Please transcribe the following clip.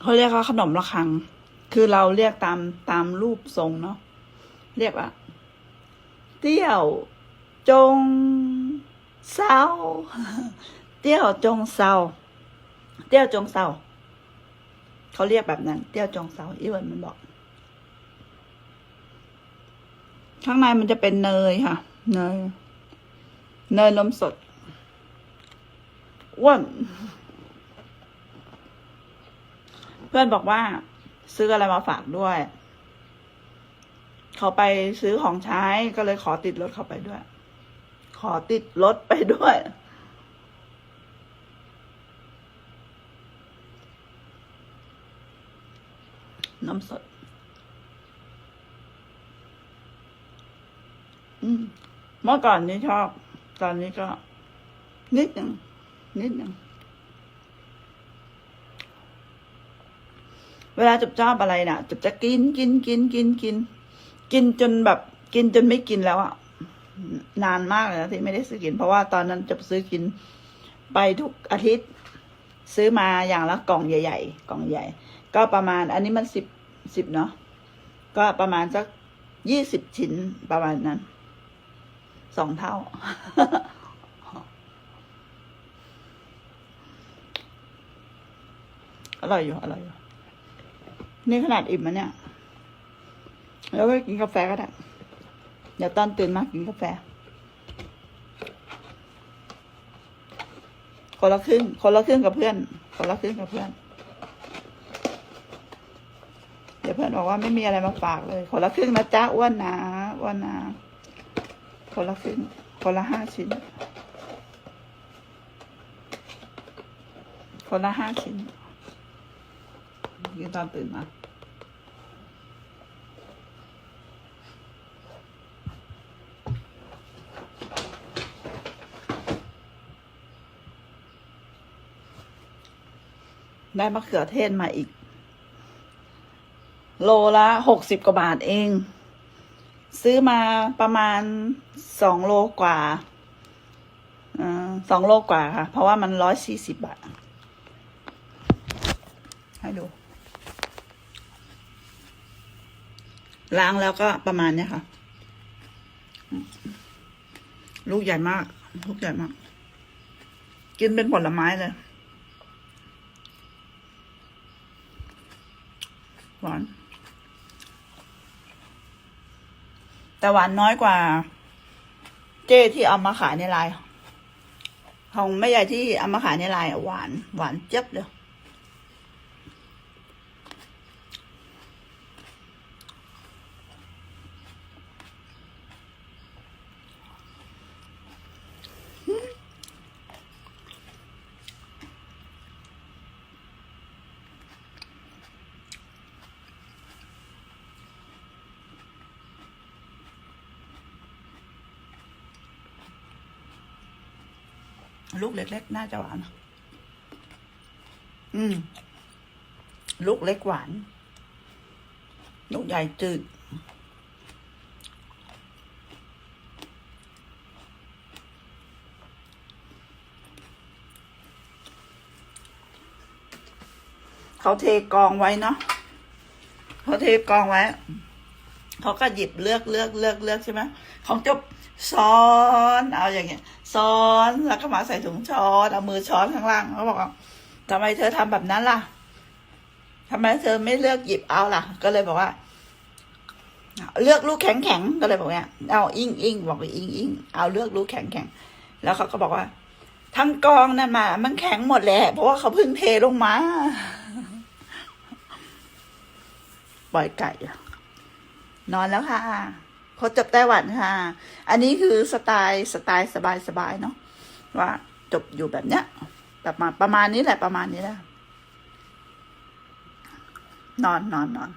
เขาเรียกว่าขนมระฆัง คือเราเรียกตามตามรูปทรงเนาะเรียกว่าเตี้ยว จงเศร้าเตี้ยวจงเศร้าเตี้ยวจงเศร้าเขาเรียกแบบนั้น เตี้ยวจงเศร้าอีวันมันบอก ข้างในมันจะเป็นเนยค่ะ เนย เนยนมสดอ้วน เพื่อนบอกว่า ซื้ออะไรมาฝากด้วย เขาไปซื้อของใช้ก็เลยขอติดรถเขาไปด้วย ขอติดรถไปด้วย น้ำสด อืมเมื่อก่อนนี้ชอบ ตอนนี้ก็ นิดหนึ่งนิดหนึ่ง เวลาจุบชอบอะไรน่ะ จุบจะกินกินกินกินกิน กินจนแบบ กินจนไม่กินแล้วอะนานมากเลยนะที่ไม่ได้ซื้อกิน เพราะว่าตอนนั้นจุบซื้อกิน ไปทุกอาทิตย์ ซื้อมาอย่างละกล่องใหญ่ ๆ กล่องใหญ่ ก็ประมาณ อันนี้มันสิบสิบเนาะก็ประมาณสักยี่สิบชิ้นประมาณนั้นสองเท่าอร่อยอยู่อร่อยอยู่ นี่ขนาดอิ่มมันเนี่ย แล้วก็กินกาแฟก็ได้ เดี๋ยวตอนตื่นมากินกาแฟ คนละครึ่ง คนละครึ่งกับเพื่อน คนละครึ่งกับเพื่อน เดี๋ยวเพื่อนบอกว่าไม่มีอะไรมาฝากเลย คนละครึ่งนะจ้าอ้วนนะอ้วนนะ คนละครึ่ง คนละห้าชิ้น คนละห้าชิ้นกินตอนตื่นมา ได้มะเขือเทศมาอีก โลละหกสิบกว่าบาทเอง ซื้อมาประมาณสองโลกว่าสองโลกว่าค่ะ เพราะว่ามันร้อยสี่สิบบาท ให้ดู ล้างแล้วก็ประมาณเนี้ยค่ะ ลูกใหญ่มาก ลูกใหญ่มาก กินเป็นผลไม้เลย หวาน แต่หวานน้อยกว่า เจ้ที่เอามาขายในไลน์ของแม่ใหญ่ที่เอามาขายในไลน์หวาน หวานเจี๊ยบเลย ลูกเล็กๆ น่าจะหวาน อืม ลูกเล็กหวาน ลูกใหญ่จืด เขาเทกองไว้เนาะเขาเทกองไว้ เขาก็หยิบเลือกเลือกเลือกเลือกใช่ไหมของจบซ้อนเอาอย่างเงี้ยซ้อนแล้วก็มาใส่ถุงช้อนเอามือช้อนข้างล่างเขาบอกว่าทำไมเธอทำแบบนั้นล่ะทำไมเธอไม่เลือกหยิบเอาล่ะ ก็เลยบอกว่า เลือกลูกแข็งแข็งก็เลยบอกเนี่ยเอาอิงอิงบอกอิงอิงเอาเลือกลูกแข็งแข็งแล้วเขาก็บอกว่า ทั้งกองนั่นมา มันแข็งหมดแหละเพราะว่าเขาเพิ่งเทลงมาปล่อยไก่อะ นอนแล้วค่ะพอจบไต้หวันค่ะ อันนี้คือสไตล์สไตล์สบายๆเนาะว่าจบอยู่แบบเนี้ยแบบมาประมาณนี้แหละประมาณนี้แหละนอนนอนนอน